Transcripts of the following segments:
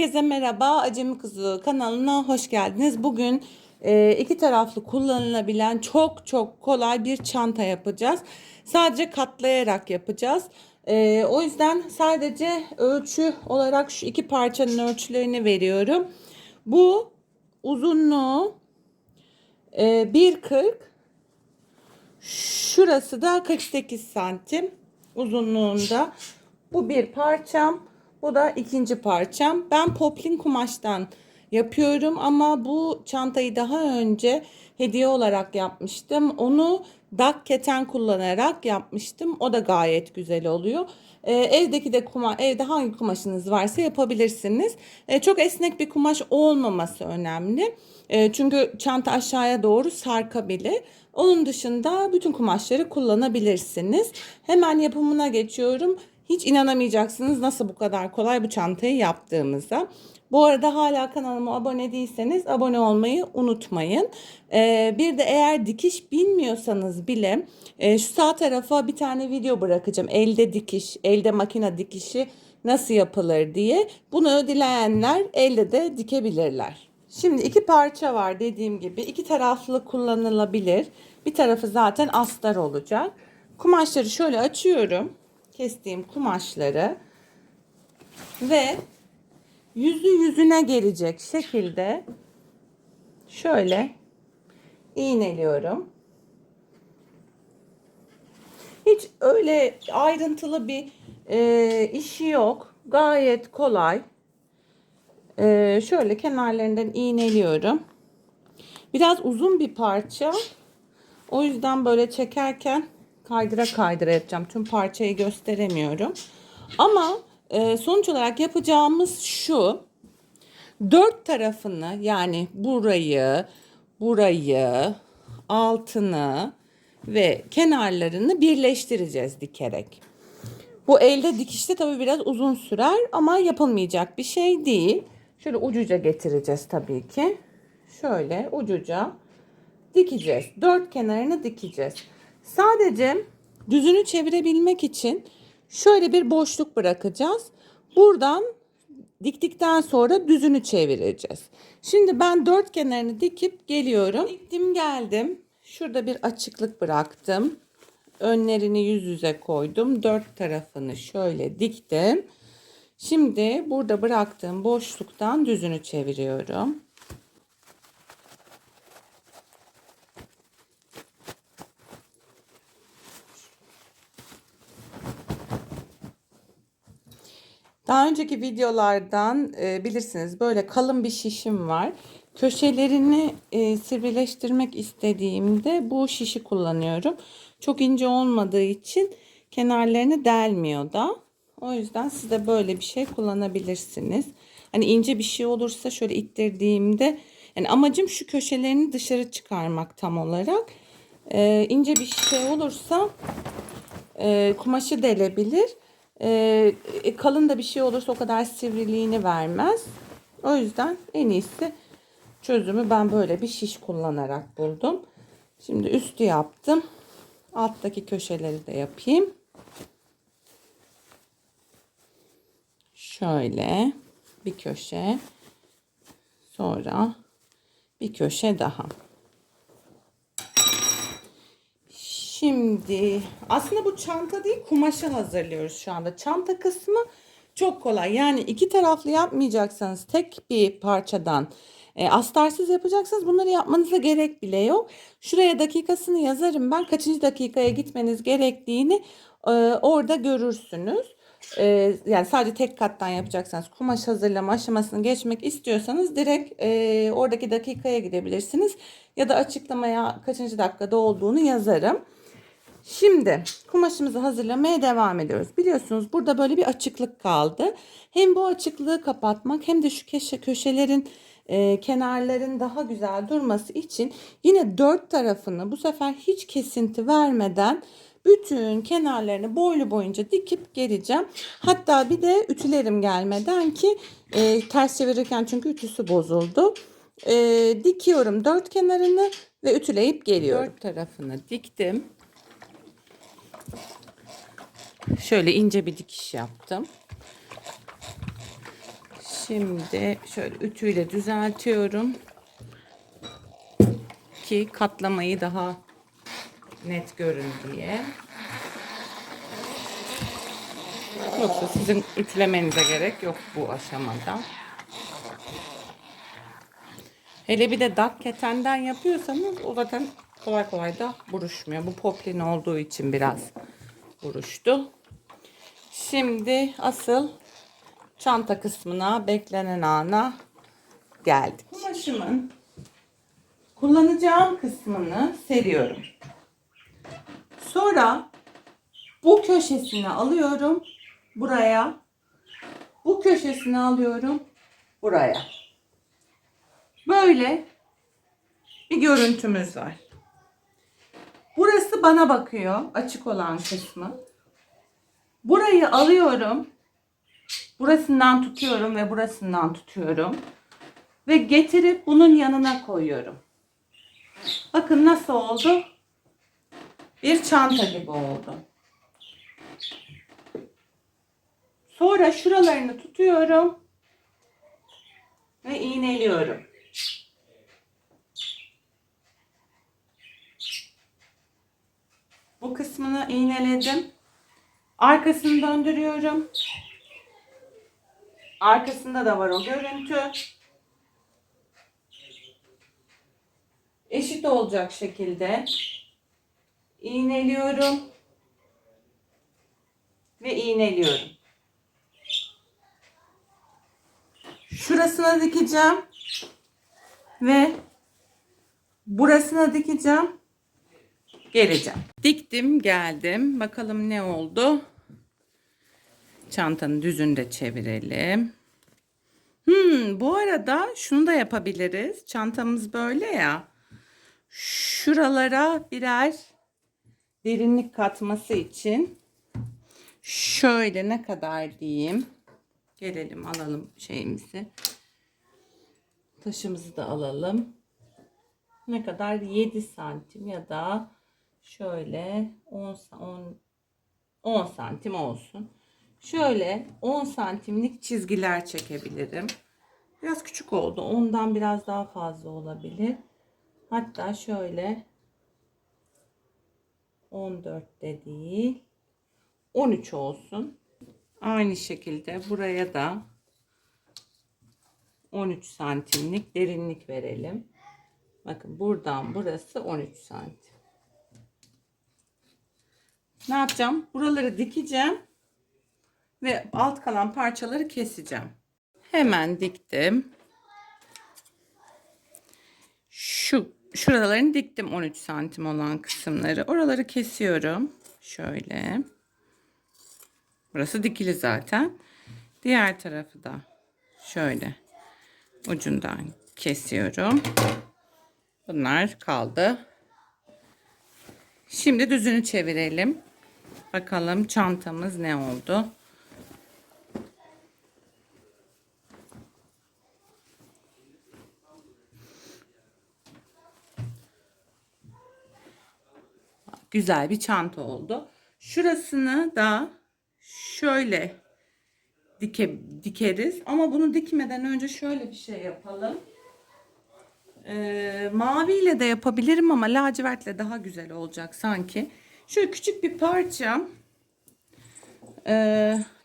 Herkese merhaba. Acemi Kızı kanalına hoş geldiniz. Bugün e, iki taraflı kullanılabilen çok çok kolay bir çanta yapacağız. Sadece katlayarak yapacağız. E, o yüzden sadece ölçü olarak şu iki parçanın ölçülerini veriyorum. Bu uzunluğu e, 1.40 Şurası da 48 santim uzunluğunda. Bu bir parçam. Bu da ikinci parçam. Ben poplin kumaştan yapıyorum ama bu çantayı daha önce hediye olarak yapmıştım. Onu dak keten kullanarak yapmıştım. O da gayet güzel oluyor. Ee, evdeki de kuma, evde hangi kumaşınız varsa yapabilirsiniz. Ee, çok esnek bir kumaş olmaması önemli. Ee, çünkü çanta aşağıya doğru sarkabilir. Onun dışında bütün kumaşları kullanabilirsiniz. Hemen yapımına geçiyorum. Hiç inanamayacaksınız nasıl bu kadar kolay bu çantayı yaptığımıza. Bu arada hala kanalıma abone değilseniz abone olmayı unutmayın. Ee, bir de eğer dikiş bilmiyorsanız bile e, şu sağ tarafa bir tane video bırakacağım. Elde dikiş, elde makine dikişi nasıl yapılır diye. Bunu dileyenler elde de dikebilirler. Şimdi iki parça var dediğim gibi. iki taraflı kullanılabilir. Bir tarafı zaten astar olacak. Kumaşları şöyle açıyorum. Kestiğim kumaşları ve yüzü yüzüne gelecek şekilde şöyle iğneliyorum. Hiç öyle ayrıntılı bir e, işi yok. Gayet kolay. E, şöyle kenarlarından iğneliyorum. Biraz uzun bir parça. O yüzden böyle çekerken kaydıra kaydıra yapacağım. Tüm parçayı gösteremiyorum. Ama e, sonuç olarak yapacağımız şu. Dört tarafını yani burayı, burayı, altını ve kenarlarını birleştireceğiz dikerek. Bu elde dikişte tabii biraz uzun sürer ama yapılmayacak bir şey değil. Şöyle ucuca getireceğiz tabii ki. Şöyle ucuca dikeceğiz. Dört kenarını dikeceğiz. Sadece düzünü çevirebilmek için şöyle bir boşluk bırakacağız. Buradan diktikten sonra düzünü çevireceğiz. Şimdi ben dört kenarını dikip geliyorum. Diktim geldim. Şurada bir açıklık bıraktım. Önlerini yüz yüze koydum. Dört tarafını şöyle diktim. Şimdi burada bıraktığım boşluktan düzünü çeviriyorum. Daha önceki videolardan e, bilirsiniz böyle kalın bir şişim var. Köşelerini e, sivrileştirmek istediğimde bu şişi kullanıyorum. Çok ince olmadığı için kenarlarını delmiyor da. O yüzden siz de böyle bir şey kullanabilirsiniz. Hani ince bir şey olursa şöyle ittirdiğimde yani amacım şu köşelerini dışarı çıkarmak tam olarak. E, ince bir şey olursa e, kumaşı delebilir. Ee, kalın da bir şey olursa o kadar sivriliğini vermez. O yüzden en iyisi çözümü ben böyle bir şiş kullanarak buldum. Şimdi üstü yaptım. Alttaki köşeleri de yapayım. Şöyle bir köşe. Sonra bir köşe daha. Şimdi aslında bu çanta değil kumaşı hazırlıyoruz şu anda. Çanta kısmı çok kolay. Yani iki taraflı yapmayacaksanız tek bir parçadan e, astarsız yapacaksınız. Bunları yapmanıza gerek bile yok. Şuraya dakikasını yazarım ben. Kaçıncı dakikaya gitmeniz gerektiğini e, orada görürsünüz. E, yani sadece tek kattan yapacaksanız kumaş hazırlama aşamasını geçmek istiyorsanız direkt e, oradaki dakikaya gidebilirsiniz. Ya da açıklamaya kaçıncı dakikada olduğunu yazarım. Şimdi kumaşımızı hazırlamaya devam ediyoruz. Biliyorsunuz burada böyle bir açıklık kaldı. Hem bu açıklığı kapatmak hem de şu köşe, köşelerin e, kenarların daha güzel durması için yine dört tarafını bu sefer hiç kesinti vermeden bütün kenarlarını boylu boyunca dikip geleceğim. Hatta bir de ütülerim gelmeden ki e, ters çevirirken çünkü ütüsü bozuldu. E, dikiyorum dört kenarını ve ütüleyip geliyorum. Dört tarafını diktim. Şöyle ince bir dikiş yaptım. Şimdi şöyle ütüyle düzeltiyorum. Ki katlamayı daha net görün diye. Yoksa sizin ütülemenize gerek yok bu aşamada. Hele bir de dak ketenden yapıyorsanız o zaten kolay kolay da buruşmuyor. Bu poplin olduğu için biraz buruştu. Şimdi asıl çanta kısmına beklenen ana geldik. Kumaşımın kullanacağım kısmını seriyorum. Sonra bu köşesini alıyorum buraya. Bu köşesini alıyorum buraya. Böyle bir görüntümüz var. Burası bana bakıyor açık olan kısmı. Burayı alıyorum. Burasından tutuyorum ve burasından tutuyorum. Ve getirip bunun yanına koyuyorum. Bakın nasıl oldu? Bir çanta gibi oldu. Sonra şuralarını tutuyorum ve iğneliyorum. Bu kısmını iğneledim. Arkasını döndürüyorum. Arkasında da var o görüntü. Eşit olacak şekilde iğneliyorum ve iğneliyorum. Şurasına dikeceğim ve burasına dikeceğim. Geleceğim. Diktim, geldim. Bakalım ne oldu? Çantanın düzünü de çevirelim. Hmm, bu arada şunu da yapabiliriz. Çantamız böyle ya. Şuralara birer derinlik katması için şöyle ne kadar diyeyim. Gelelim alalım şeyimizi. Taşımızı da alalım. Ne kadar 7 santim ya da şöyle 10 10 10 santim olsun. Şöyle 10 santimlik çizgiler çekebilirim. Biraz küçük oldu. Ondan biraz daha fazla olabilir. Hatta şöyle 14 de değil 13 olsun. Aynı şekilde buraya da 13 santimlik derinlik verelim. Bakın buradan burası 13 santim. Ne yapacağım? Buraları dikeceğim ve alt kalan parçaları keseceğim. Hemen diktim. Şu şuralarını diktim 13 santim olan kısımları. Oraları kesiyorum. Şöyle. Burası dikili zaten. Diğer tarafı da şöyle ucundan kesiyorum. Bunlar kaldı. Şimdi düzünü çevirelim. Bakalım çantamız ne oldu? Güzel bir çanta oldu. Şurasını da şöyle dike, dikeriz. Ama bunu dikmeden önce şöyle bir şey yapalım. Ee, maviyle de yapabilirim ama lacivertle daha güzel olacak sanki. Şöyle küçük bir parça e,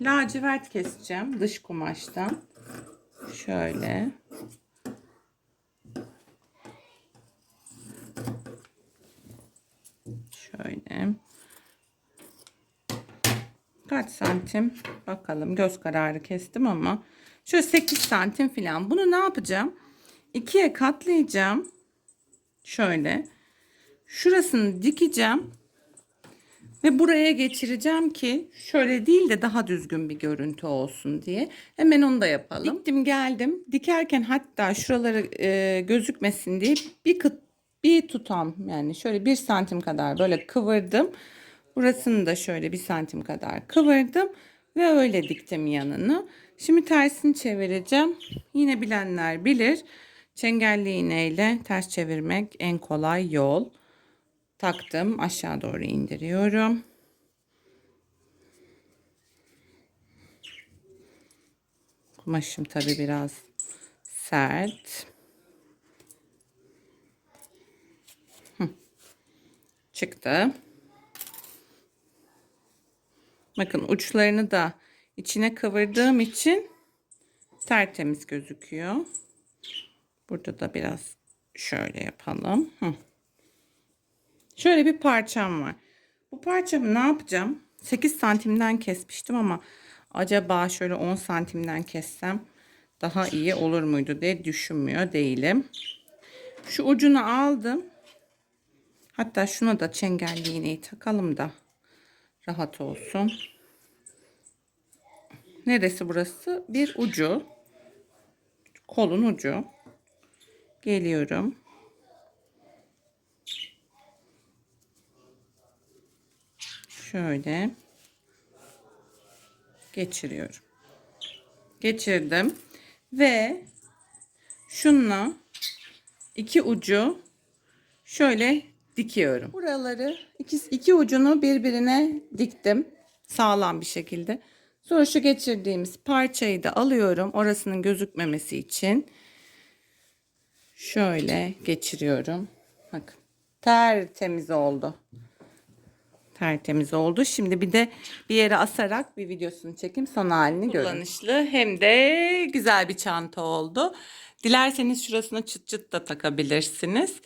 lacivert keseceğim dış kumaştan. Şöyle. Şöyle. Kaç santim? Bakalım göz kararı kestim ama şöyle 8 santim falan. Bunu ne yapacağım? ikiye katlayacağım. Şöyle. Şurasını dikeceğim. Ve buraya geçireceğim ki şöyle değil de daha düzgün bir görüntü olsun diye. Hemen onu da yapalım. Diktim geldim. Dikerken hatta şuraları e, gözükmesin diye bir kıt bir tutam yani şöyle bir santim kadar böyle kıvırdım. Burasını da şöyle bir santim kadar kıvırdım ve öyle diktim yanını. Şimdi tersini çevireceğim. Yine bilenler bilir. Çengelli iğneyle ters çevirmek en kolay yol. Taktım aşağı doğru indiriyorum. Kumaşım tabi biraz sert. Çıktı. Bakın uçlarını da içine kıvırdığım için tertemiz gözüküyor. Burada da biraz şöyle yapalım. Hı. Şöyle bir parçam var. Bu parçamı ne yapacağım? 8 santimden kesmiştim ama acaba şöyle 10 santimden kessem daha iyi olur muydu diye düşünmüyor değilim. Şu ucunu aldım. Hatta şuna da çengelli iğneyi takalım da rahat olsun. Neresi burası? Bir ucu. Kolun ucu. Geliyorum. Şöyle geçiriyorum. Geçirdim ve şunla iki ucu şöyle dikiyorum. Buraları iki, iki ucunu birbirine diktim sağlam bir şekilde. Sonra şu geçirdiğimiz parçayı da alıyorum orasının gözükmemesi için. Şöyle geçiriyorum. Bakın tertemiz oldu. Tertemiz oldu. Şimdi bir de bir yere asarak bir videosunu çekeyim. Son halini görün. Kullanışlı hem de güzel bir çanta oldu. Dilerseniz şurasına çıt çıt da takabilirsiniz.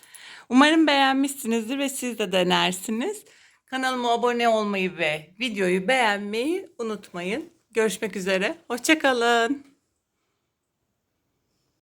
Umarım beğenmişsinizdir ve siz de denersiniz. Kanalıma abone olmayı ve videoyu beğenmeyi unutmayın. Görüşmek üzere. Hoşçakalın.